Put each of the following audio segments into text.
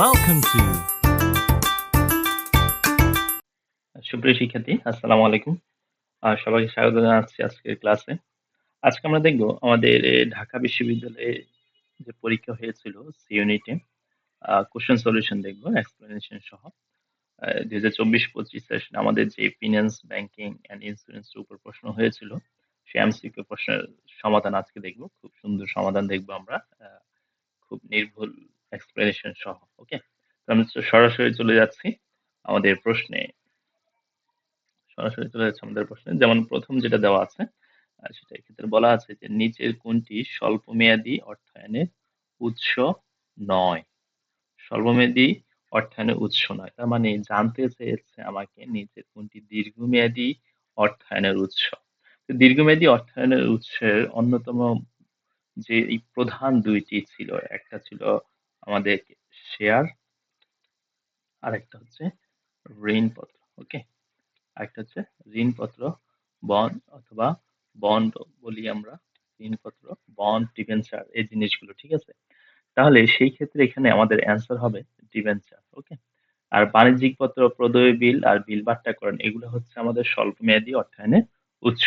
Welcome to সুপ্রিয় শিক্ষার্থী, আসসালামু আলাইকুম। সবাইকে স্বাগত জানাচ্ছি আজকের ক্লাসে। আজকে আমরা দেখব আমাদের ঢাকা বিশ্ববিদ্যালয়ে যে পরীক্ষা হয়েছিল সি ইউনিটে কোশ্চেন সলিউশন দেখব এক্সপ্লেনেশন সহ। দুই হাজার চব্বিশ পঁচিশ সেশনে আমাদের যে ফিনান্স ব্যাংকিং অ্যান্ড ইন্স্যুরেন্স উপর প্রশ্ন হয়েছিল, সেই এমসিকিউ প্রশ্নের সমাধান আজকে দেখব। খুব সুন্দর সমাধান দেখব আমরা। খুব নির্ভুল এক্সপ্লেনেশন সহ ওকে আমি সরাসরি চলে যাচ্ছি আমাদের প্রশ্নে। সরাসরি চলে যাচ্ছে আমাদের প্রশ্নে। যেমন প্রথম যেটা দেওয়া আছে সেটা এক্ষেত্রে বলা আছে যে নিচের কোনটি স্বল্পমেয়াদী অর্থায়নের উৎস নয়? স্বল্পমেয়াদী অর্থায়নের উৎস নয়। তার মানে জানতে চেয়েছে আমাকে নিচের কোনটি দীর্ঘমেয়াদী অর্থায়নের উৎস। দীর্ঘমেয়াদী অর্থায়নের উৎসের অন্যতম যে প্রধান দুইটি ছিল, একটা ছিল আমাদের শেয়ার আর একটা হচ্ছে ঋণপত্র ওকে আরেকটা হচ্ছে ঋণপত্র বন্ড অথবা বন্ড বলি আমরা, ঋণপত্র বন্ড ডিবেঞ্চার এই জিনিসগুলো, ঠিক আছে? তাহলে সেই ক্ষেত্রে এখানে আমাদের অ্যান্সার হবে ডিবেঞ্চার ওকে আর বাণিজ্যিক পত্র, প্রদয় বিল আর বিল বাট্টাকরণ এগুলো হচ্ছে আমাদের স্বল্প মেয়াদী অর্থায়নের উৎস।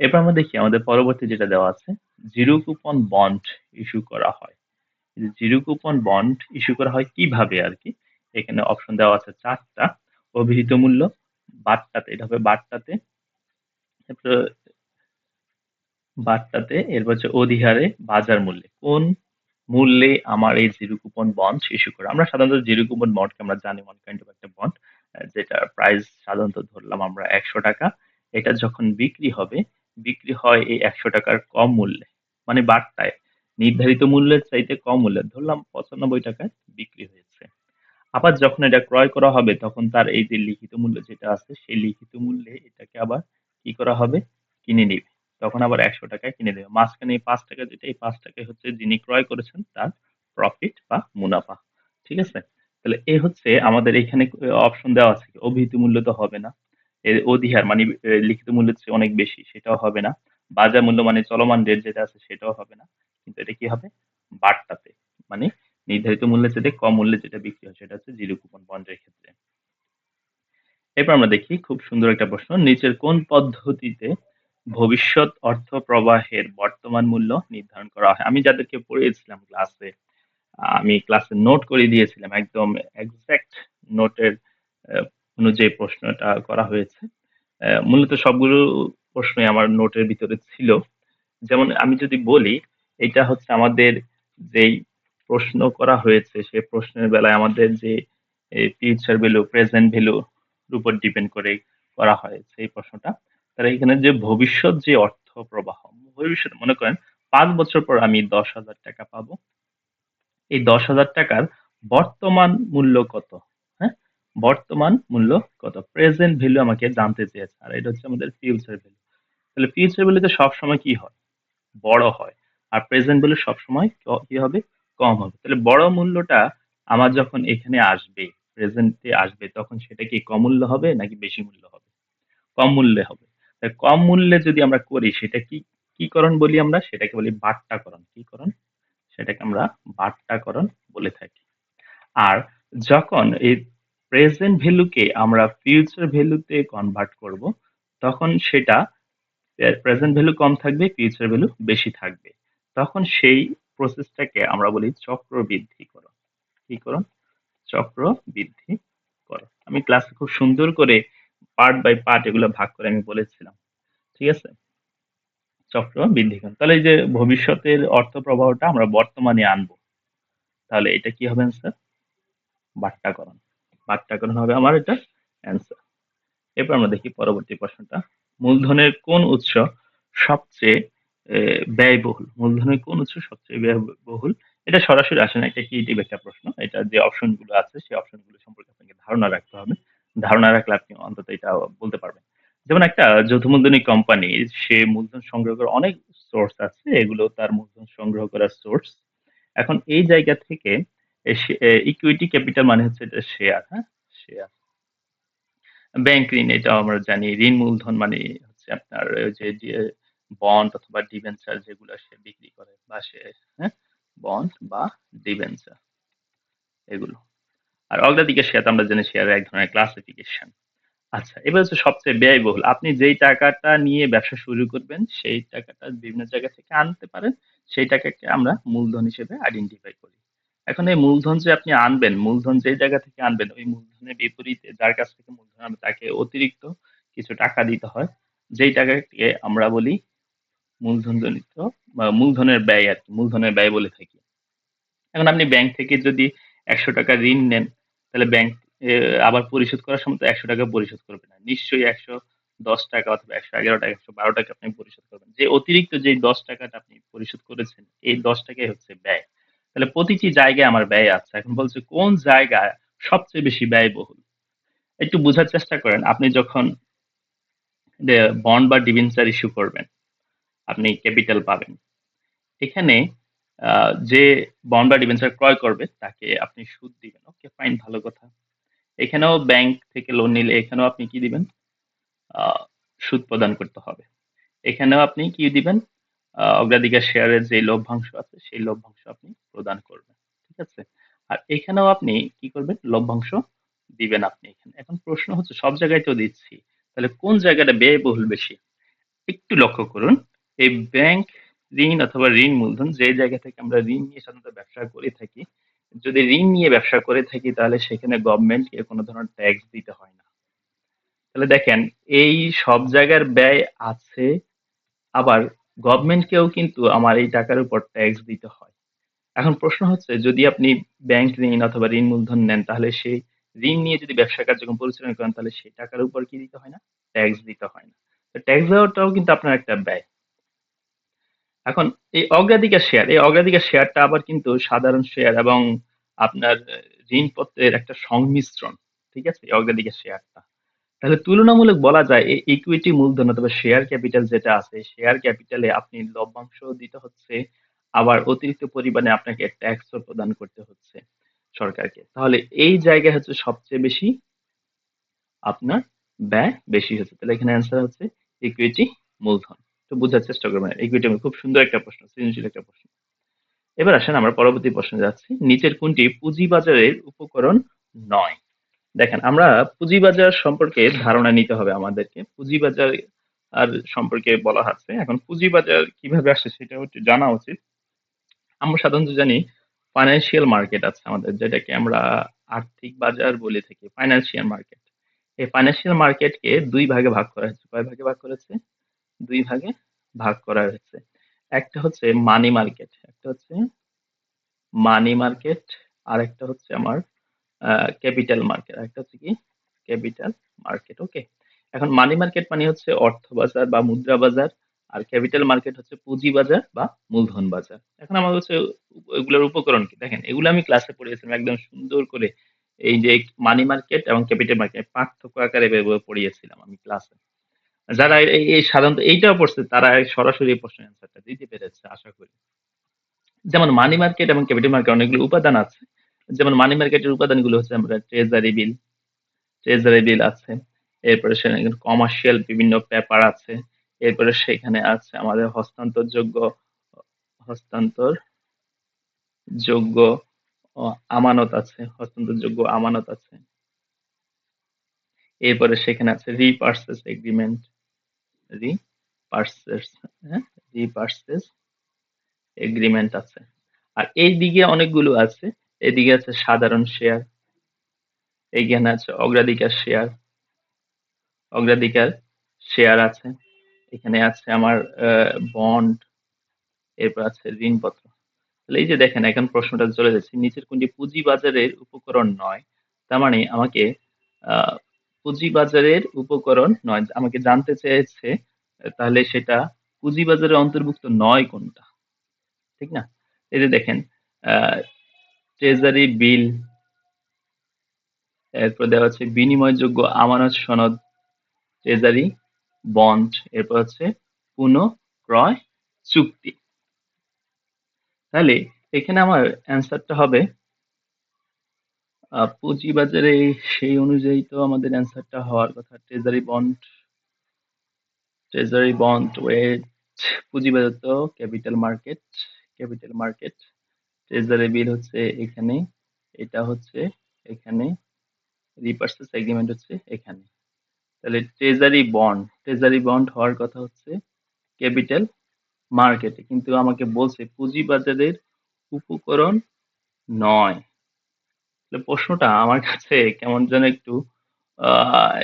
এবার আমরা দেখি, আমাদের পরবর্তী যেটা দেওয়া আছে জিরো কুপন বন্ড ইস্যু করা হয়। জিরো কুপন বন্ড ইস্যু করা হয় কীভাবে আর কি এখানে অপশন দেওয়া আছে চারটা। অভিহিত মূল্য বাট্টাতে এটা হবে বাট্টাতে তারপরে বাট্টাতে এরপর হচ্ছে অধিহারে বাজার মূল্যে। কোন মূল্যে আমার এই জিরো কুপন বন্ড ইস্যু করে? আমরা সাধারণত জিরো কুপন বন্ডকে আমরা জানি ওয়ান কাইন্ড অফ একটা বন্ড যেটা প্রাইস সাধারণত ধরলাম আমরা একশো টাকা। এটা যখন বিক্রি হবে, বিক্রি হয় এই একশো টাকার কম মূল্যে মানে বাট্টায় নির্ধারিত মূল্যের চাইতে কম মূল্যে, ধরলাম পঁচানব্বই টাকায় বিক্রি হয়েছে। আবার যখন এটা ক্রয় করা হবে, তখন তার এই যে লিখিত মূল্য যেটা আছে, সেই লিখিত মূল্যে এটাকে আবার কি করা হবে? কিনে নিবে। তখন আবার একশো টাকায় কিনে দেবে। মাঝখানে এই পাঁচ টাকা যেটা, এই পাঁচ টাকায় হচ্ছে যিনি ক্রয় করেছেন, তার প্রফিট বা মুনাফা। ঠিক আছে? তাহলে এ হচ্ছে আমাদের এখানে অপশন দেওয়া আছে। অভিহিত মূল্য তো হবে না। এর অধিহার মানে লিখিত মূল্যের চেয়ে অনেক বেশি, সেটাও হবে না। বাজার মূল্য মানে চলমান রেট যেটা আছে সেটাও হবে না। কিন্তু এটা কি হবে? বাট্টাতে মানে নির্ধারিত মূল্যের চেয়ে কম মূল্যে যেটা বিক্রি হয় সেটা হচ্ছে জিরো কুপন বন্ডের ক্ষেত্রে। এরপর আমরা দেখি খুব সুন্দর একটা প্রশ্ন, নিচের কোন পদ্ধতিতে ভবিষ্যৎ অর্থ প্রবাহের বর্তমান মূল্য নির্ধারণ করা হয়? আমি যাদেরকে পড়িয়েছিলাম ক্লাসে আমি ক্লাসে নোট করে দিয়েছিলাম একদম এক্সাক্ট নোটের অনুযায়ী প্রশ্নটা করা হয়েছে। মূলত সবগুলো প্রশ্নই আমার নোটের ভিতরে ছিল। যেমন আমি যদি বলি, এটা হচ্ছে আমাদের যেই প্রশ্ন করা হয়েছে, সে প্রশ্নের বেলায় আমাদের যে ফিউচার ভ্যালু প্রেজেন্ট ভ্যালু উপর ডিপেন্ড করে করা হয়েছে এই প্রশ্নটা। তাহলে এখানে যে ভবিষ্যৎ যে অর্থ প্রবাহ ভবিষ্যৎ মনে করেন পাঁচ বছর পর আমি দশ হাজার টাকা পাবো। এই দশ হাজার টাকার বর্তমান মূল্য কত? হ্যাঁ? বর্তমান মূল্য কত? প্রেজেন্ট ভ্যালু আমাকে জানতে চেয়েছে। আর এটা হচ্ছে আমাদের ফিউচার ভ্যালু তাহলে ফিউচার ভ্যালুতে সবসময় কি হয়? বড় হয়। আর প্রেজেন্ট ভ্যালু সবসময় ক- হবে? কম হবে। তাহলে বড় মূল্যটা আমার যখন এখানে আসবে প্রেজেন্টে আসবে, তখন সেটা কি কম মূল্য হবে নাকি বেশি মূল্য হবে? কম মূল্যে হবে। কম মূল্যে যদি আমরা করি, সেটা কি কি করণ বলি আমরা? সেটাকে বলি বাট্টাকরণ। কি করণ? সেটাকে আমরা বাট্টাকরণ বলে থাকি। আর যখন এই প্রেজেন্ট ভ্যালুকে আমরা ফিউচার ভ্যালুতে কনভার্ট করব, তখন সেটা প্রেজেন্ট ভ্যালু কম থাকবে ফিউচার ভ্যালু বেশি থাকবে। তখন সেই প্রসেসটাকে আমরা বলি চক্র বৃদ্ধি করো কি করো চক্র বৃদ্ধি করো আমি ক্লাসে খুব সুন্দর করে পার্ট বাই পার্ট এগুলো ভাগ করে আমি বলেছিলাম। ঠিক আছে? চক্র বৃদ্ধি করো তাহলে যে ভবিষ্যতের অর্থ প্রবাহটা আমরা বর্তমানে আনব। তাহলে এটা কি হবে স্যার বাট্টাকরণ বাট্টাকরণ হবে আমার এটা অ্যান্সার এরপর আমরা দেখি পরবর্তী প্রশ্নটা। মূলধনের কোন উৎস সবচেয়ে ব্যয়বহুল? মূলধনের কোন উৎস সবচেয়ে ব্যয়বহুল? এটা সরাসরি আসে না, এটা ক্রিয়েটিভ একটা প্রশ্ন? এটা যে অপশনগুলো আছে, সেই অপশনগুলো সম্পর্কে আপনাকে ধারণা রাখতে হবে। ধারণা রাখলে আপনি অন্তত এটা বলতে পারবেন। যেমন একটা যৌথ মূলধনী কোম্পানি সে মূলধন সংগ্রহ করার অনেক সোর্স আছে, এগুলো তার মূলধন সংগ্রহ করার সোর্স এখন এই জায়গা থেকে ইকুইটি ক্যাপিটাল মানে হচ্ছে এটা শেয়ার হ্যাঁ? শেয়ার ব্যাংক ঋণ এটাও আমরা জানি, ঋণ মূলধন মানে হচ্ছে আপনার যে বন্ড অথবা ডিবেঞ্চার যেগুলো সে বিক্রি করে বা সে হ্যাঁ বন্ড বা ডিবেঞ্চার এগুলো। আর অগ্রাধিকার শেয়ার, আমরা জানি শেয়ারের এক ধরনের ক্লাসিফিকেশন আচ্ছা এবার হচ্ছে সবচেয়ে ব্যয়বহুল। আপনি যেই টাকাটা নিয়ে ব্যবসা শুরু করবেন, সেই টাকাটা বিভিন্ন জায়গা থেকে আনতে পারেন। সেই টাকাকে আমরা মূলধন হিসেবে আইডেন্টিফাই করি। এখন এই মূলধন যে আপনি আনবেন, মূলধন যে জায়গা থেকে আনবেন, ওই মূলধনের বিপরীতে যার কাছ থেকে মূলধন আনবে তাকে অতিরিক্ত কিছু টাকা দিতে হয়। যেই টাকাকে আমরা বলি মূলধন জনিত বা মূলধনের ব্যয় আর মূলধনের ব্যয় বলে থাকি। এখন আপনি ব্যাংক থেকে যদি একশো টাকা ঋণ নেন, তাহলে ব্যাংক আবার পরিশোধ করার সময় তো একশো টাকা পরিশোধ করবে না। নিশ্চয়ই একশো দশ টাকা অথবা একশো এগারো টাকা, একশো বারো টাকা আপনি পরিশোধ করবেন। যে অতিরিক্ত যে দশ টাকাটা আপনি পরিশোধ করেছেন, এই দশ টাকাই হচ্ছে ব্যয়। তাহলে প্রতিটি জায়গায় আমার ব্যয় আছে। এখন বলছে, কোন জায়গায় সবচেয়ে বেশি ব্যয়বহুল? একটু বোঝার চেষ্টা করেন, আপনি যখন বন্ড বা ডিভিনচার ইস্যু করবেন, আপনি ক্যাপিটাল পাবেন। এখানে যে বন্ড বা ডিভেঞ্চার ক্রয় করবে, তাকে আপনি সুদ দিবেন। ওকে ফাইন ভালো কথা। এখানেও ব্যাংক থেকে লোন নিলে এখানেও আপনি কি দিবেন? সুদ প্রদান করতে হবে। এখানেও আপনি কি দিবেন? অগ্রাধিকার শেয়ারের যে লভ্যাংশ আছে, সেই লভ্যাংশ আপনি প্রদান করবেন, ঠিক আছে? আর এখানেও আপনি কি করবেন? লভ্যাংশ দিবেন আপনি এখানে। এখন প্রশ্ন হচ্ছে, সব জায়গায় তো দিচ্ছি, তাহলে কোন জায়গাটা ব্যয়বহুল বেশি? একটু লক্ষ্য করুন, এই ব্যাংক ঋণ অথবা ঋণ মূলধন, যে জায়গা থেকে আমরা ঋণ নিয়ে সাধারণত ব্যবসা করে থাকি, যদি ঋণ নিয়ে ব্যবসা করে থাকি, তাহলে সেখানে গভর্নমেন্টকে কোনো ধরনের ট্যাক্স দিতে হয় না। তাহলে দেখেন, এই সব জায়গার ব্যয় আছে, আবার গভর্নমেন্টকেও কিন্তু আমার এই টাকার উপর ট্যাক্স দিতে হয়। এখন প্রশ্ন হচ্ছে, যদি আপনি ব্যাংক ঋণ অথবা ঋণ মূলধন নেন, তাহলে সেই ঋণ নিয়ে যদি ব্যবসা কার্যক্রম পরিচালনা করেন, তাহলে সেই টাকার উপর কি দিতে হয় না? ট্যাক্স দিতে হয় না। তো ট্যাক্স দেওয়াটাও কিন্তু আপনার একটা ব্যয়। এখন এই অগ্রাধিকার শেয়ার এই অগ্রাধিকার শেয়ারটা আবার কিন্তু সাধারণ শেয়ার এবং আপনার ঋণপত্রের একটা সংমিশ্রণ, ঠিক আছে? অগ্রাধিকার শেয়ারটা তাহলে তুলনামূলক বলা যায় এই ইকুইটি মূলধন অথবা শেয়ার ক্যাপিটাল যেটা আছে শেয়ার ক্যাপিটালে আপনি লভ্যাংশ দিতে হচ্ছে, আবার অতিরিক্ত পরিমাণে আপনাকে ট্যাক্সও প্রদান করতে হচ্ছে সরকারকে। তাহলে এই জায়গায় হচ্ছে সবচেয়ে বেশি আপনার ব্যয় বেশি হচ্ছে। তাহলে এখানে অ্যান্সার হচ্ছে ইকুইটি মূলধন। তো বোঝার চেষ্টা করবেন ইকুইটি খুব সুন্দর একটা প্রশ্ন, সৃজনশীল একটা প্রশ্ন। এবার আসেন আমরা পরবর্তী প্রশ্নে যাচ্ছি, নিচের কোনটি পুঁজিবাজারের উপকরণ নয়? দেখেন, আমরা পুঁজিবাজার সম্পর্কে ধারণা নিতে হবে আমাদেরকে। পুঁজিবাজার আর সম্পর্কে বলা হচ্ছে। এখন পুঁজিবাজার কীভাবে আসে সেটা হচ্ছে জানা উচিত। আমরা সাধারণত জানি ফাইন্যান্সিয়াল মার্কেট আছে আমাদের, যেটাকে আমরা আর্থিক বাজার বলে থাকি ফাইন্যান্সিয়াল মার্কেট এই ফাইন্যান্সিয়াল মার্কেটকে দুই ভাগে ভাগ করা হয়েছে কয় ভাগে ভাগ করেছে দুই ভাগে ভাগ করা হয়েছে একটা হচ্ছে মানি মার্কেট একটা হচ্ছে মানি মার্কেট আর একটা হচ্ছে আমার ক্যাপিটাল মার্কেট একটা হচ্ছে কি? ক্যাপিটাল মার্কেট ওকে এখন মানি মার্কেট মানে হচ্ছে অর্থ বাজার বা মুদ্রা বাজার আর ক্যাপিটাল মার্কেট হচ্ছে পুঁজি বাজার বা মূলধন বাজার এখন আমার হচ্ছে এগুলোর উপকরণ কি? দেখেন, এগুলো আমি ক্লাসে পড়িয়েছিলাম, একদম সুন্দর করে। এই যে মানি মার্কেট এবং ক্যাপিটাল মার্কেট পার্থক্য আকারে পড়িয়েছিলাম আমি ক্লাসে যারা এই সাধারণত এইটাও পড়ছে, তারা সরাসরি প্রশ্নের অ্যান্সারটা দিতে পেরেছে, আশা করি। যেমন মানি মার্কেট এবং ক্যাপিটাল মার্কেট অনেকগুলো উপাদান আছে যেমন মানি মার্কেটের উপাদানগুলো হচ্ছে আমরা ট্রেজারি বিল ট্রেজারি বিল আছে, এরপরে সেখানে কমার্শিয়াল বিভিন্ন পেপার আছে, এরপরে সেখানে আছে আমাদের হস্তান্তরযোগ্য, হস্তান্তর যোগ্য আমানত আছে, হস্তান্তরযোগ্য আমানত আছে। এরপরে সেখানে আছে রিপার্সেস এগ্রিমেন্ট রিপার্সেস হ্যাঁ রিপার্সেস এগ্রিমেন্ট আছে। আর এই দিকে অনেকগুলো আছে এদিকে আছে সাধারণ শেয়ার, এইখানে আছে অগ্রাধিকার শেয়ার অগ্রাধিকার শেয়ার আছে, এখানে আছে আমার বন্ড এরপর আছে ঋণপত্র। তাহলে এই যে দেখেন, এখন প্রশ্নটা চলে যাচ্ছে, নিচের কোনটি পুঁজি বাজারের উপকরণ নয়, তার মানে আমাকে পুঁজি বাজারের উপকরণ নয়, আমাকে জানতে চেয়েছে, তাহলে সেটা পুঁজি বাজারের অন্তর্ভুক্ত নয় কোনটা, ঠিক না? এই যে দেখেন ট্রেজারি বিল এরপর দেওয়া হচ্ছে বিনিময়যোগ্য আমানত সনদ ট্রেজারি বন্ড এরপর হচ্ছে পুনঃক্রয় চুক্তি। তাহলে এখানে আমার অ্যান্সারটা হবে পুঁজিবাজারে সেই অনুযায়ী তো আমাদের অ্যান্সারটা হওয়ার কথা treasury bond treasury bond wait পুঁজিবাজার তো capital market capital market treasury bill হচ্ছে এখানে, এটা হচ্ছে এখানে রিপার্সেস এগ্রিমেন্ট হচ্ছে এখানে। তাহলে ট্রেজারি বন্ড ট্রেজারি বন্ড হওয়ার কথা হচ্ছে ক্যাপিটাল মার্কেটে কিন্তু আমাকে বলছে পুঁজিবাজারের উপকরণ নয়। তাহলে প্রশ্নটা আমার কাছে কেমন যেন একটু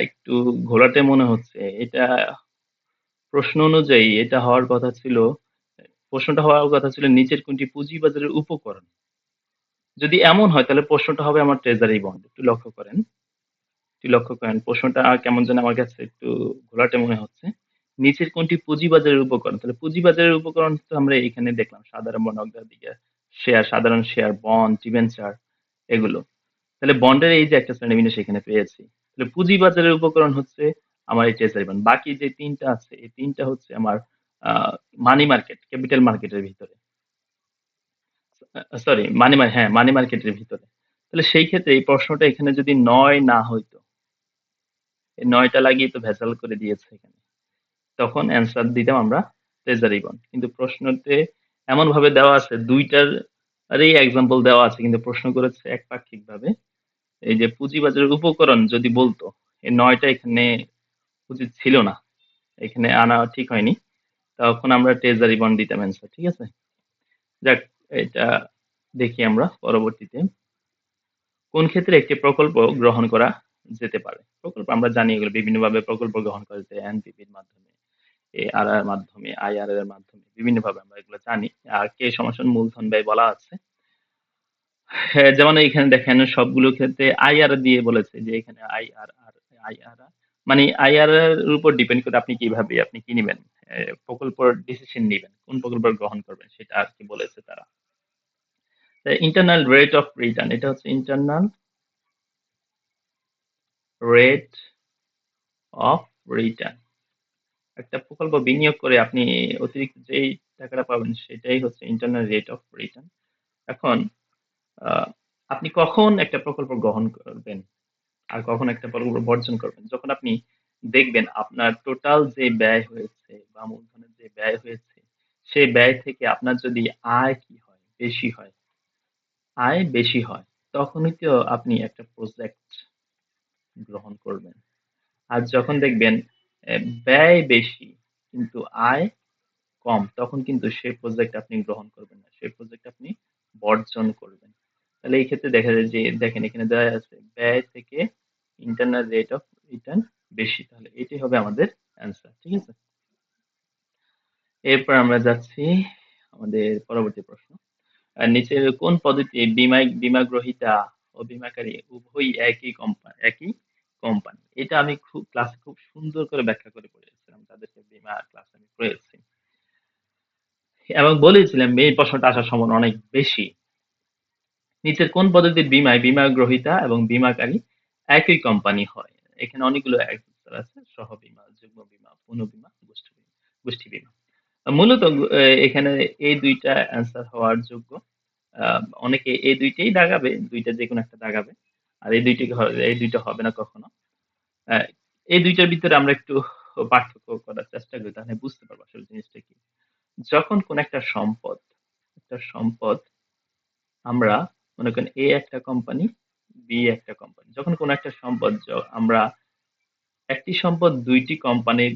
একটু ঘোলাটে মনে হচ্ছে। এটা প্রশ্ন অনুযায়ী এটা হওয়ার কথা ছিল প্রশ্নটা হওয়ার কথা ছিল নিচের কোনটি পুঁজিবাজারের উপকরণ? যদি এমন হয়, তাহলে প্রশ্নটা হবে আমার ট্রেজারি বন্ড একটু লক্ষ্য করেন। একটু লক্ষ্য করেন, প্রশ্নটা কেমন যেন আমার কাছে একটু ঘোলাটে মনে হচ্ছে। নিচের কোনটি পুঁজিবাজারের উপকরণ? তাহলে পুঁজিবাজারের উপকরণ তো আমরা এখানে দেখলাম, সাধারণ বন্ড অগ্রাধিকার শেয়ার সাধারণ শেয়ার বন্ড ডিবেঞ্চার এগুলো। তাহলে বন্ডের এই যে একটা শ্রেণীবিন্যাস এখানে পেয়েছি। তাহলে পুঁজিবাজারের উপকরণ হচ্ছে আমার এই ট্রেজারি বন্ড বাকি যে তিনটা আছে, এই তিনটা হচ্ছে আমার মানি মার্কেট ক্যাপিটাল মার্কেটের ভিতরে। সরি মানি হ্যাঁ মানি মার্কেটের ভিতরে। তাহলে সেই ক্ষেত্রে এই প্রশ্নটা এখানে যদি নয় না হইতো, এই নয়টা লাগিয়ে তো ভেজাল করে দিয়েছে এখানে, তখন অ্যান্সার দিতাম আমরা ট্রেজারি বন্ড কিন্তু প্রশ্নতে এমন ভাবে দেওয়া আছে, দুইটার আরই এক্সাম্পল দেওয়া আছে, কিন্তু প্রশ্ন করেছে একপাক্ষিক ভাবে এই যে পুঁজিবাজারের উপকরণ যদি বলতো, এই নয়টা এখানে উচিত ছিল না, এখানে আনা ঠিক হয়নি। তখন আমরা ট্রেজারি বন্ড দিতাম অ্যান্সার ঠিক আছে? যাক এটা দেখি আমরা পরবর্তীতে। কোন ক্ষেত্রে একটি প্রকল্প গ্রহণ করা যেতে পারে? প্রকল্প আমরা জানি এগুলো বিভিন্নভাবে প্রকল্প গ্রহণ করা যায় এনপিপির মাধ্যমে আর এর মাধ্যমে আইআর এর মাধ্যমে বিভিন্নভাবে আমরা এগুলো জানি। আর কে সমাসন মূলধন ব্যয় বলা আছে। হ্যাঁ, যেমন এখানে দেখেন সবগুলো ক্ষেত্রে আইআর দিয়ে বলেছে যে এখানে আইআর আর আইআর মানে আইআর এর উপর ডিপেন্ড করে আপনি কীভাবে আপনি কি নেবেন? প্রকল্প ডিসিশন নেবেন, কোন প্রকল্প গ্রহণ করবেন সেটা আর কি বলেছে তারা। ইন্টারনাল রেট অফ রিটার্ন এটা হচ্ছে ইন্টারনাল রেট অফ রিটার্ন একটা প্রকল্প বিনিয়োগ করে আপনি অতিরিক্ত যেই টাকাটা পাবেন সেটাই হচ্ছে ইন্টারনাল রেট অফ রিটার্ন এখন আপনি কখন একটা প্রকল্প গ্রহণ করবেন আর কখন একটা প্রকল্প বর্জন করবেন? যখন আপনি দেখবেন আপনার টোটাল যে ব্যয় হয়েছে বা মূলধনের যে ব্যয় হয়েছে, সেই ব্যয় থেকে আপনার যদি আয় কি হয়, বেশি হয়, আয় বেশি হয়, তখনই তো আপনি একটা প্রজেক্ট গ্রহণ করবেন। আর যখন দেখবেন ব্যয় বেশি কিন্তু আয় কম, তখন কিন্তু সেই প্রজেক্ট আপনি গ্রহণ করবেন না, সেই প্রজেক্ট আপনি বর্জন করবেন। তাহলে এই ক্ষেত্রে দেখা যায় যে, দেখেন এখানে দেওয়া আছে, ব্যয় থেকে ইন্টারনাল রেট অফ রিটার্ন বেশি, তাহলে এটাই হবে আমাদের অ্যান্সার ঠিক আছে? এরপর আমরা যাচ্ছি আমাদের পরবর্তী প্রশ্ন। নিচের কোন পদ্ধতি বিমা বিমা গ্রহীতা ও বিমাকারী উভয়ই একই কোম্পানি একই কোম্পানি এটা আমি খুব ক্লাসে খুব সুন্দর করে ব্যাখ্যা করে পড়েছিলাম তাদেরকে বিমা ক্লাস আমি পড়েছি এবং বলেছিলাম এই প্রশ্নটা আসার সম্ভাবনা অনেক বেশি। নিচের কোন পদ্ধতির বিমায় বিমা গ্রহীতা এবং বিমাকারী একই কোম্পানি হয়? এখানে অনেকগুলো আছে সহ বিমা যুগ্ম বিমা পুনঃ বিমা গোষ্ঠী বিমা গোষ্ঠী বিমা মূলত এখানে এই দুইটা অ্যান্সার হওয়ার যোগ্য। অনেকে এই দুইটাই দাগাবে, দুইটা যে কোনো একটা দাগাবে, আর এই দুইটাকে হ- এই দুইটা হবে না কখনো। এই দুইটার ভিতরে আমরা একটু পার্থক্য করার চেষ্টা করি, তাহলে বুঝতে পারব আসলে জিনিসটা কি। যখন কোন একটা সম্পদ একটা সম্পদ আমরা মনে করেন এ একটা কোম্পানি বি একটা কোম্পানি যখন কোন একটা সম্পদ আমরা একটি সম্পদ দুইটি কোম্পানির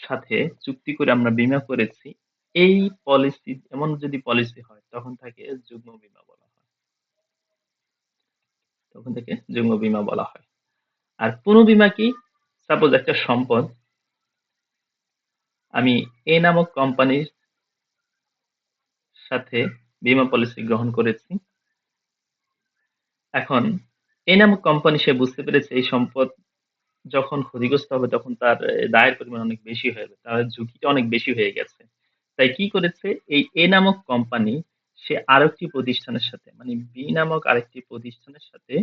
সাথে চুক্তি করে আমরা বীমা করেছি, এই পলিসি এমন যদি পলিসি হয়, তখন তাকে যুগ্ম বীমা বলা হয়। তখন তাকে যুগ্ম বীমা বলা হয়। আর পুনঃ বীমা কি? সাপোজ একটা সম্পদ, আমি এ নামক কোম্পানির সাথে বীমা পলিসি গ্রহণ করেছি এখন এ নামক কোম্পানি সে বুঝতে পেরেছে এই সম্পদ যখন ক্ষতিগ্রস্ত হবে তখন তার দায়ের পরিমাণ অনেক বেশি হয়ে যাবে, তার ঝুঁকিটা অনেক বেশি হয়ে গেছে। তাই কি করেছে? এই এ নামক কোম্পানি সে আরেকটি প্রতিষ্ঠানের সাথে মানে বি নামক আরেকটি প্রতিষ্ঠানের সাথে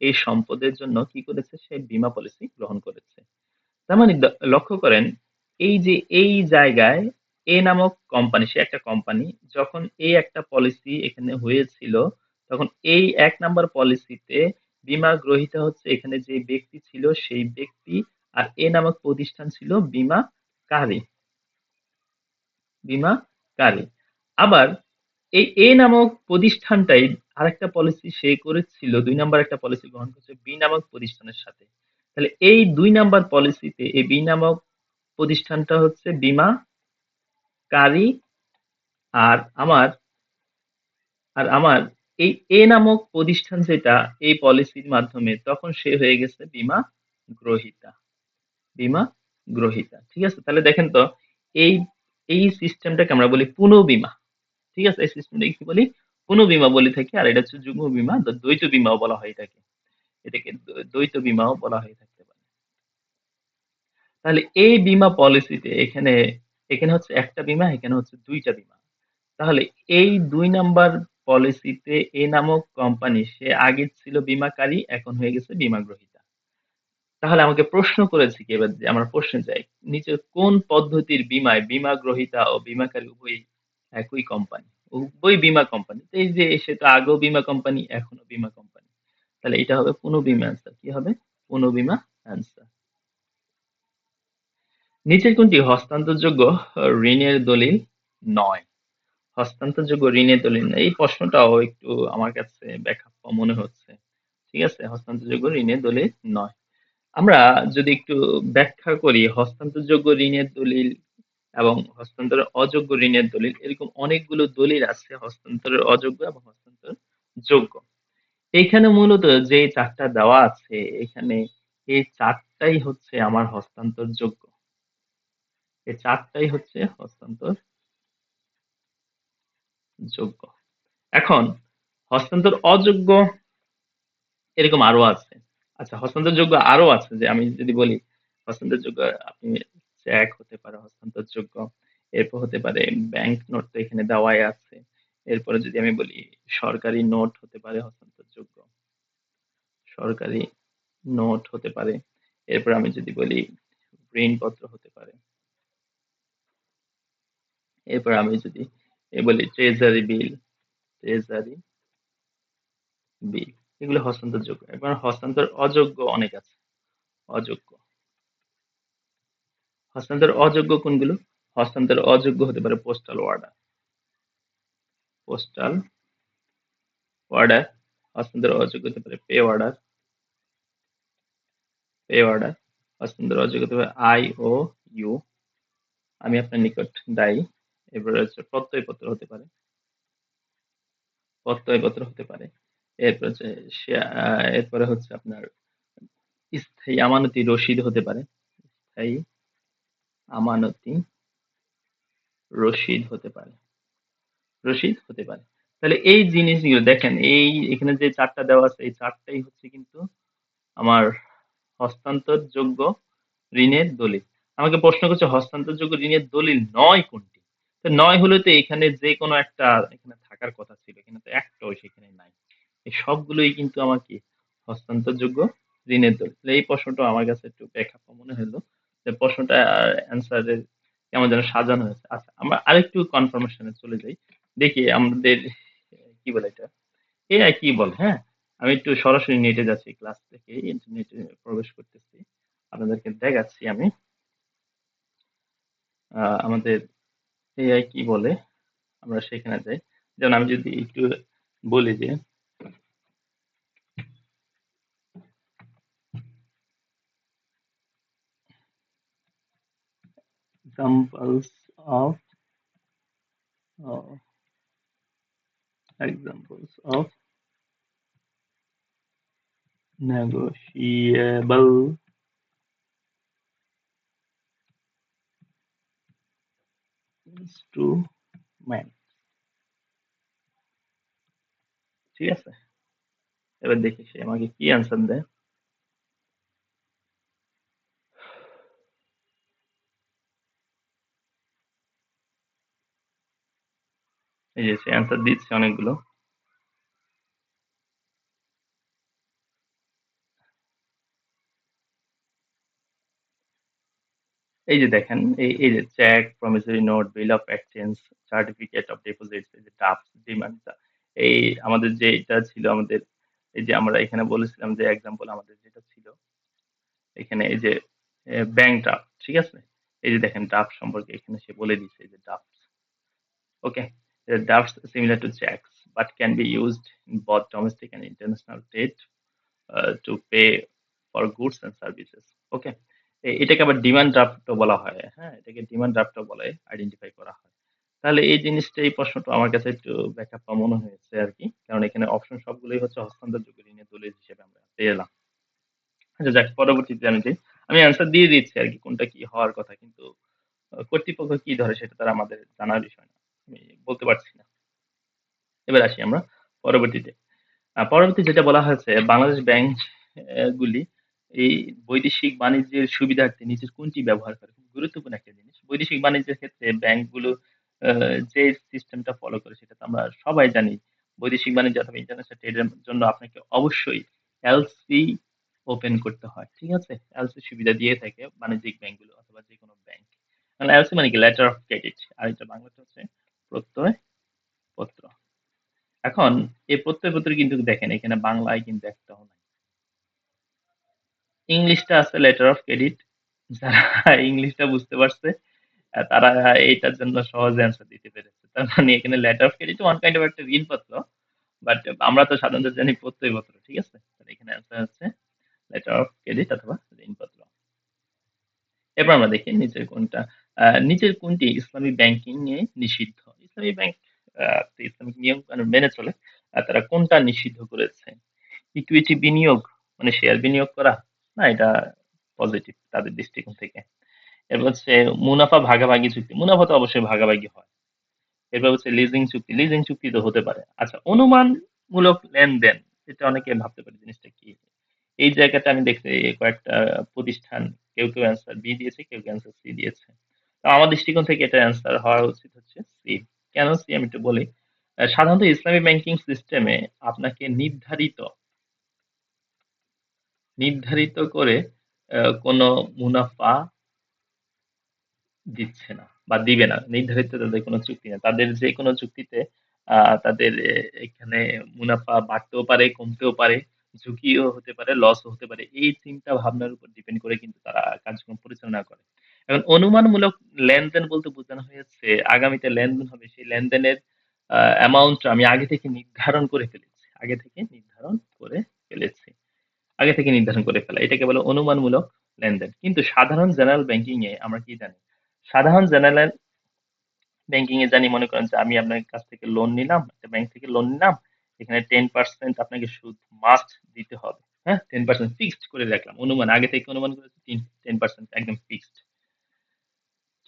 এই সম্পদের জন্য কি করেছে? সে বীমা পলিসি গ্রহণ করেছে। তার মানে লক্ষ্য করেন, এই যে এই জায়গায় এ নামক কোম্পানি সে একটা কোম্পানি যখন এই একটা পলিসি এখানে হয়েছিল তখন এই এক নাম্বার পলিসিতে বীমা গ্রহীতা হচ্ছে এখানে যে ব্যক্তি ছিল সেই ব্যক্তি আর এ নামক প্রতিষ্ঠান ছিল বীমাকারী বীমাকারী আবার এই এ নামক প্রতিষ্ঠানটাই আরেকটা পলিসি সে করেছিল, দুই নাম্বার একটা পলিসি গ্রহণ করছে বি নামক প্রতিষ্ঠানের সাথে। তাহলে এই দুই নাম্বার পলিসিতে এই বি নামক প্রতিষ্ঠানটা হচ্ছে বীমাকারী আর আমার আর আমার এই, এ নামক প্রতিষ্ঠান যেটা, এই পলিসির মাধ্যমে তখন সে হয়ে গেছে বীমা গ্রহিতা। বীমা গ্রহিতা, ঠিক আছে? তাহলে দেখেন তো, এই এই সিস্টেমটাকে আমরা বলি পুনঃবীমা, ঠিক আছে? এই সিস্টেমটাকে কি বলি? পুনঃবীমা বলে থাকি, আর এটা হচ্ছে যুগ্ম বিমা দ্বৈত বীমাও বলা হয় এটাকে। এটাকে দ্বৈত বিমাও বলা হয়ে থাকতে তাহলে এই বীমা পলিসিতে এখানে এখানে হচ্ছে একটা বীমা, এখানে হচ্ছে দুইটা বীমা। তাহলে এই দুই নাম্বার পলিসিতে এ নামক কোম্পানি সে আগে ছিল বীমাকারী, এখন হয়ে গেছে বীমা গ্রহীতা তাহলে আমাকে প্রশ্ন করেছে কি এবার আমরা প্রশ্ন চাই, নিচে কোন পদ্ধতির বীমায় বীমা গ্রহীতা ও বীমাকারী উভয় একই কোম্পানি উভয় বীমা কোম্পানি এই যে সে তো আগেও বীমা কোম্পানি এখনও বীমা কোম্পানি তাহলে এটা হবে পুনঃবীমা অ্যান্সার কি হবে? পুনঃবীমা অ্যান্সার নিচের কোনটি? হস্তান্তরযোগ্য ঋণের দলিল নয়। হস্তান্তরযোগ্য ঋণের দলিল। এই প্রশ্নটাও একটু আমার কাছে ব্যাখ্যাপ্য মনে হচ্ছে। ঠিক আছে? হস্তান্তরযোগ্য ঋণের দলিল নয়। আমরা যদি একটু ব্যাখ্যা করি, হস্তান্তরযোগ্য ঋণের দলিল এবং হস্তান্তরের অযোগ্য ঋণের দলিল, এরকম অনেকগুলো দলিল আছে, হস্তান্তরের অযোগ্য এবং হস্তান্তর যোগ্য এইখানে মূলত যে চারটা দেওয়া আছে, এখানে এই চারটাই হচ্ছে আমার হস্তান্তর যোগ্য এই চারটাই হচ্ছে হস্তান্তর যোগ্য। এখন, হস্তান্তর অযোগ্য এরকম আরও আছে। আচ্ছা হস্তান্তর যোগ্য আরও আছে যে আমি যদি বলি, হস্তান্তর যোগ্য, আপনি চেক হতে পারে, হস্তান্তর যোগ্য। এরপর হতে পারে ব্যাংক নোট তো এখানে দেওয়াই আছে। এরপরে যদি আমি বলি, সরকারি নোট হতে পারে, হস্তান্তর যোগ্য। সরকারি নোট হতে পারে। এরপর আমি যদি বলি, ঋণপত্র হতে পারে। এরপর আমি যদি বলি ট্রেজারি বিল ট্রেজারি বিল এগুলো হস্তান্তর যোগ্য এবার হস্তান্তর অযোগ্য অনেক আছে। অযোগ্য। হস্তান্তর অযোগ্য কোনগুলো? হস্তান্তর অযোগ্য হতে পারে পোস্টাল অর্ডার পোস্টাল অর্ডার হস্তান্তর অযোগ্য হতে পারে পে অর্ডার পে অর্ডার হস্তান্তর অযোগ্য হতে পারে আই ও ইউ আমি আপনার নিকট দায়ী। এরপরে হচ্ছে প্রত্যয়পত্র হতে পারে। প্রত্যয়পত্র হতে পারে। এরপর হচ্ছে এরপরে হচ্ছে আপনার স্থায়ী আমানতি রসিদ হতে পারে। স্থায়ী আমানতি রসিদ হতে পারে। রসিদ হতে পারে। তাহলে এই জিনিসগুলো দেখেন, এই এখানে যে চারটা দেওয়া আছে, এই চারটাই হচ্ছে কিন্তু আমার হস্তান্তর যোগ্য ঋণের দলিল। আমাকে প্রশ্ন করছে হস্তান্তর যোগ্য ঋণের দলিল নয় কোনটি? নয় হলে তো এখানে যে কোনো একটা এখানে থাকার কথা ছিল এখানে তো একটাও সেখানে নাই। এই সবগুলোই কিন্তু আমাকে হস্তান্তরযোগ্য ঋণের তাহলে এই প্রশ্নটা আমার কাছে একটু ব্যাখ্যা মনে হলো যে প্রশ্নটা অ্যান্সারের কেমন যেন সাজানো হয়েছে। আচ্ছা আমরা আরেকটু কনফার্মেশনে চলে যাই। দেখি আমাদের, কি বলে এটা? এআই কি বলে হ্যাঁ? আমি একটু সরাসরি নেটে যাচ্ছি ক্লাস থেকে ইন্টারনেটে প্রবেশ করতেছি। আপনাদেরকে দেখাচ্ছি আমি। আমাদের এআই কি বলে আমরা সেখানে যাই যেমন আমি যদি একটু বলি যে examples of uh, examples of negotiable instrument ঠিক আছে? এবার দেখি সে আমাকে কি অ্যান্সার দেয়। এই যে সে দিচ্ছে অনেকগুলো। এই যে দেখেন এই এই যে cheque promissory note bill of exchange certificate of deposit এই যে টাফ ডিমান্ড এই আমাদের যে এটা ছিল আমাদের এই যে আমরা এখানে বলেছিলাম যে এক্সাম্পল আমাদের যেটা ছিল এখানে এই যে ব্যাংক ড্রাফট ঠিক আছে এই যে দেখেন ড্রাফট সম্পর্কে এখানে সে বলে দিচ্ছে এই যে draft okay to checks, but can be used in both domestic and international trade uh, to pay for goods and services. Okay. এ- এটাকে আবার ডিমান্ড ড্রাফটও বলা হয়। হ্যাঁ এটাকে ডিমান্ড ড্রাফটও বলে আইডেন্টিফাই করা হয়। তাহলে এই জিনিসটা, এই প্রশ্নটা আমার কাছে একটু ব্যাখ্যা মনে হয়েছে আর কি। কারণ এখানে অপশন সবগুলোই হচ্ছে হস্তান্তরযোগ্য ঋণের দলিল হিসেবে আমরা পেয়ে এলাম। আচ্ছা যাক, পরবর্তীতে আমি যাই আমি অ্যান্সার দিয়ে দিচ্ছি আর কি, কোনটা কি হওয়ার কথা। কিন্তু কর্তৃপক্ষ কি ধরে সেটা তারা আমাদের জানার বিষয় না। আমি বলতে পারছি না। এবার আসি আমরা পরবর্তীতে। পরবর্তী যেটা বলা হয়েছে, বাংলাদেশ ব্যাংক গুলি এই বৈদেশিক বাণিজ্যের সুবিধার্থে নিচের কোনটি ব্যবহার করে? গুরুত্বপূর্ণ একটা জিনিস। বৈদেশিক বাণিজ্যের ক্ষেত্রে ব্যাংকগুলো যে সিস্টেমটা ফলো করে সেটা তো আমরা সবাই জানি। বৈদেশিক বাণিজ্য অথবা ইন্টারন্যাশনাল ট্রেডের জন্য আপনাকে অবশ্যই এলসি ওপেন করতে হয়, ঠিক আছে? এলসি সুবিধা দিয়ে থাকে বাণিজ্যিক ব্যাংকগুলো অথবা যে কোনো ব্যাংক। মানে এলসি মানে কি? লেটার অফ ক্রেডিট আর এটা বাংলাতে হচ্ছে প্রত্যয় পত্র এখন এই প্রত্যয় পত্র কিন্তু দেখেন, এখানে বাংলায় কিন্তু ইংলিশটা আছে লেটার অফ ক্রেডিট যারা ইংলিশটা বুঝতে পারছে তারা এইটার জন্য সহজে অ্যান্সার দিতে পেরেছে। তার মানে এখানে letter of credit one kind of একটা ঋণপত্র বাট আমরা তো সাধারণত জানি প্রত্যয়পত্র ঠিক আছে? এখানে অ্যান্সার হচ্ছে লেটার অফ ক্রেডিট অথবা ঋণপত্র এরপর আমরা দেখি নিচের কোনটা। নিচের কোনটি ইসলামী ব্যাংকিং এ নিষিদ্ধ? ইসলামী ব্যাংক ইসলামিক নিয়ম কানুন মেনে চলে তারা কোনটা নিষিদ্ধ করেছে? ইকুইটি বিনিয়োগ মানে শেয়ার বিনিয়োগ করা না, এটা পজিটিভ তাদের দৃষ্টিকোণ থেকে। এরপর হচ্ছে মুনাফা ভাগাভাগি চুক্তি। মুনাফা তো অবশ্যই ভাগাভাগি হয়। এরপর হচ্ছে লিজিং চুক্তি। লিজিং চুক্তি তো হতে পারে। আচ্ছা অনুমানমূলক লেনদেন, এটা অনেকে ভাবতে পারে জিনিসটা কি? এই জায়গাটা আমি দেখছি কয়েকটা প্রতিষ্ঠান কেউ কেউ অ্যান্সার বি দিয়েছে, কেউ কেউ অ্যান্সার সি দিয়েছে। তো আমার দৃষ্টিকোণ থেকে এটা অ্যান্সার হওয়া উচিত হচ্ছে সি কেন সি আমি একটু বলি। সাধারণত ইসলামী ব্যাংকিং সিস্টেমে আপনাকে নির্ধারিত নির্ধারিত করে কোনো মুনাফা দিচ্ছে না বা দিবে না। নির্ধারিত তাদের কোনো চুক্তি না। তাদের যে কোনো চুক্তিতে তাদের এখানে মুনাফা বাড়তেও পারে, কমতেও পারে, ঝুঁকিও হতে পারে লসও হতে পারে। এই চিন্তা ভাবনার উপর ডিপেন্ড করে কিন্তু তারা কার্যক্রম পরিচালনা করে। এখন অনুমানমূলক লেনদেন বলতে বোঝানো হয়েছে, আগামীতে লেনদেন হবে। সেই লেনদেনের অ্যামাউন্ট আমি আগে থেকে নির্ধারণ করে ফেলেছি। আগে থেকে নির্ধারণ করে ফেলেছি। আগে থেকে নির্ধারণ করে ফেলা। এটাকে বলে অনুমানমূলক লেনদেন। কিন্তু সাধারণ জেনারেল ব্যাংকিং এ আমরা কি জানি? সাধারণ জেনারেল ব্যাংকিং এ জানি, মনে করেন যে আমি আপনার কাছ থেকে লোন নিলাম, একটা ব্যাংক থেকে লোন নিলাম, এখানে টেন পার্সেন্ট আপনাকে সুদ মাস্ট দিতে হবে হ্যাঁ? টেন পার্সেন্ট ফিক্সড করে রাখলাম। অনুমান, আগে থেকে অনুমান করেছি টেন পার্সেন্ট একদম ফিক্সড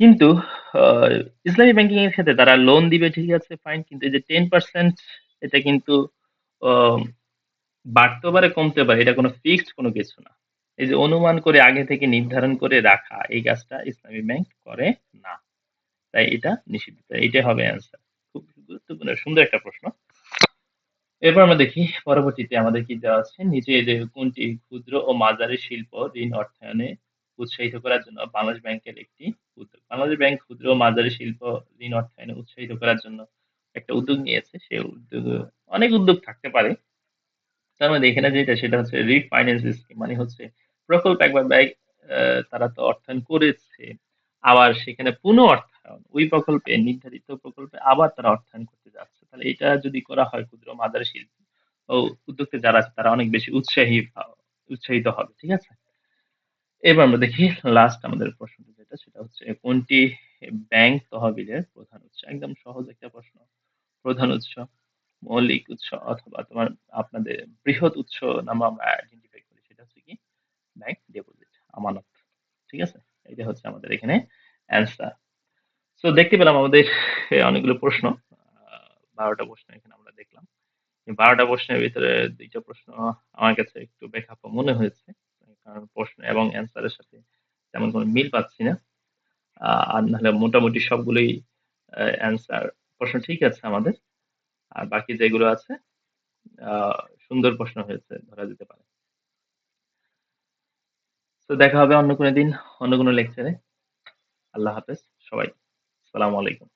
কিন্তু ইসলামী ব্যাংকিং এর ক্ষেত্রে তারা লোন দিবে, ঠিক আছে ফাইন কিন্তু এই যে টেন পার্সেন্ট এটা কিন্তু আহ, বাড়তেও পারে কমতে পারে এটা কোনো ফিক্সড কোনো কিছু না। এই যে অনুমান করে আগে থেকে নির্ধারণ করে রাখা এই কাজটা ইসলামী ব্যাংক করে না। তাই এটা নিষিদ্ধ। এটাই হবে অ্যান্সার খুব গুরুত্বপূর্ণ সুন্দর একটা প্রশ্ন। এরপর আমরা দেখি পরবর্তীতে আমাদের কি দেওয়া আছে? নিচে যে কোনটি ক্ষুদ্র ও মাঝারি শিল্প ঋণ অর্থায়নে উৎসাহিত করার জন্য বাংলাদেশ ব্যাংকের একটি উদ্যোগ। বাংলাদেশ ব্যাংক ক্ষুদ্র ও মাঝারি শিল্প ঋণ অর্থায়নে উৎসাহিত করার জন্য একটা উদ্যোগ নিয়েছে। সেই উদ্যোগ অনেক উদ্যোগ থাকতে পারে। তার মধ্যে এখানে যেটা, সেটা হচ্ছে রিফাইন্যান্স স্কিম মানে হচ্ছে প্রকল্প একবার ব্যয় তারা তো অর্থায়ন করেছে। আবার সেখানে পুনঃ অর্থায়ন, ওই প্রকল্পে, নির্ধারিত প্রকল্পে আবার তারা অর্থায়ন করতে যাচ্ছে। তাহলে এটা যদি করা হয় ক্ষুদ্র ও মাঝারি শিল্প ও উদ্যোক্তা যারা আছে, তারা অনেক বেশি উৎসাহী উৎসাহিত হবে, ঠিক আছে? এবার আমরা দেখি লাস্ট আমাদের প্রশ্নটা যেটা, সেটা হচ্ছে কোনটি ব্যাংক তহবিলের প্রধান উৎস? একদম সহজ একটা প্রশ্ন, প্রধান উৎস। মৌলিক উৎস অথবা তোমার আপনাদের বৃহৎ উৎস নাম আমরা আইডেন্টিফাই করি, সেটা হচ্ছে কি ব্যাংক ডিপোজিট আমানত। ঠিক আছে? এটা হচ্ছে আমাদের এখানে অ্যান্সার সো দেখতে পেলাম আমাদের অনেকগুলো প্রশ্ন। বারোটা প্রশ্ন এখানে আমরা দেখলাম। বারোটা প্রশ্নের ভিতরে দুইটা প্রশ্ন আমার কাছে একটু বেখাপ্প মনে হয়েছে, কারণ প্রশ্ন এবং অ্যান্সারের সাথে তেমন কোনো মিল পাচ্ছি না। আর নাহলে মোটামুটি সবগুলোই অ্যান্সার প্রশ্ন ঠিক আছে আমাদের? আর বাকি যেগুলো আছে সুন্দর প্রশ্ন হয়েছে, ধরা যেতে পারে। তো দেখা হবে অন্য কোনো দিন, অন্য কোনো লেকচারে আল্লাহ হাফেজ, সবাই। সালামু আলাইকুম।